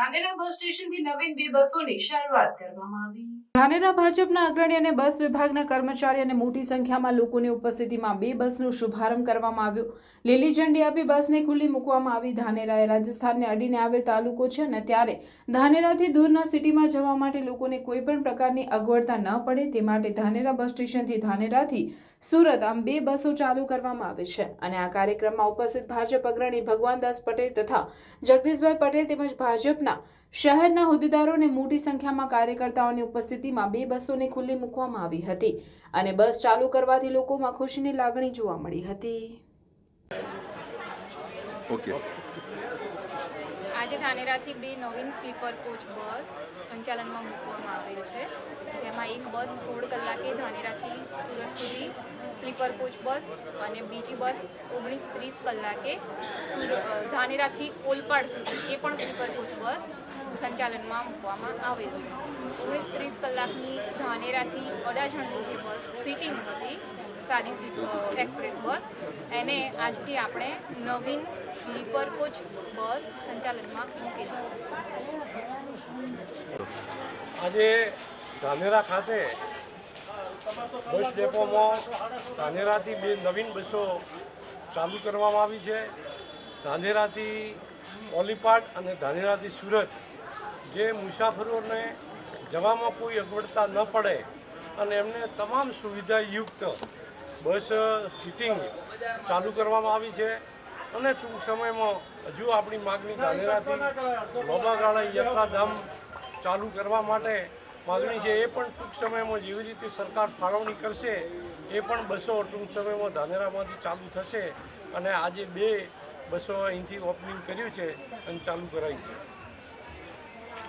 ધાનેરા બસ સ્ટેશનથી નવીન બે બસોની શરૂઆત કરવામાં આવી. ધાનેરા ભાજપના અગ્રણી અને બસ વિભાગના કર્મચારી અને મોટી સંખ્યામાં લોકોની ઉપસ્થિતિમાં બે બસનો શુભારંભ કરવામાં આવ્યો. લીલી ઝંડી આપી બસને ખુલ્લી મૂકવામાં આવી. ધાનેરા એ રાજસ્થાનને અડીને આવેલ તાલુકો છે અને ત્યારે ધાનેરાથી દૂરના સિટીમાં જવા માટે લોકોને કોઈ પણ પ્રકારની અગવડતા ન પડે તે માટે ધાનેરા બસ સ્ટેશનથી ધાનેરાથી સુરત આમ બે બસો ચાલુ કરવામાં આવે છે અને આ કાર્યક્રમમાં ઉપસ્થિત ભાજપ અગ્રણી ભગવાનદાસ પટેલ તથા જગદીશભાઈ પટેલ તેમજ ભાજપના શહેરના હોદ્દેદારોને મોટી સંખ્યામાં કાર્યકર્તાઓની ઉપસ્થિતિમાં બે બસોને ખુલ્લી મૂકવામાં આવી હતી અને બસ ચાલુ કરવાથી લોકોમાં ખુશીની લાગણી જોવા મળી હતી. ઓકે આજે ધાનેરાથી બે નવીન સ્લીપર કોચ બસ સંચાલનમાં મૂકવામાં આવેલ છે, જેમાં એક બસ સોળ કલાકે ધાનેરાથી સુરત સુધી, સ્લીપર કોચ બસ અને બીજી બસ ઓગણીસ ત્રીસ કલાકે ધાનેરાથી ઓલપાડ સુધી, એ પણ સ્લીપર કોચ બસ સંચાલનમાં મૂકવામાં આવેલ છે. ઓગણીસ ત્રીસ કલાકની ધાનેરાથી અડાજણની જે બસ સિટિંગ હતી સાદી એક્સપ્રેસ બસ. એને આજથી આપણે નવીન સ્લીપર કોચ બસ સંચાલનમાં મૂકીશું. આજે ધાનેરા ખાતે બસ ડેપોમાં ધાનેરાથી બે નવીન બસો ચાલુ કરવામાં આવી છે. ધાનેરાથી ઓલીપાટ અને ધાનેરાથી સુરત જે મુસાફરોને જવામાં કોઈ અગવડતા ન પડે અને એમને તમામ સુવિધાયુક્ત બસ સીટિંગ ચાલુ કરવામાં આવી છે. અને ટૂંક સમયમાં હજુ આપણી માગણી ધાનેરાથી બાબાગાળા યાત્રાધામ ચાલુ કરવા માટે માગણી છે. એ પણ ટૂંક સમયમાં જેવી રીતે સરકાર ફાળવણી કરશે, એ પણ બસો ટૂંક સમયમાં ધાનેરામાંથી ચાલુ થશે. અને આજે બે બસો અહીંથી ઓપનિંગ કર્યું છે અને ચાલુ કરાવી છે.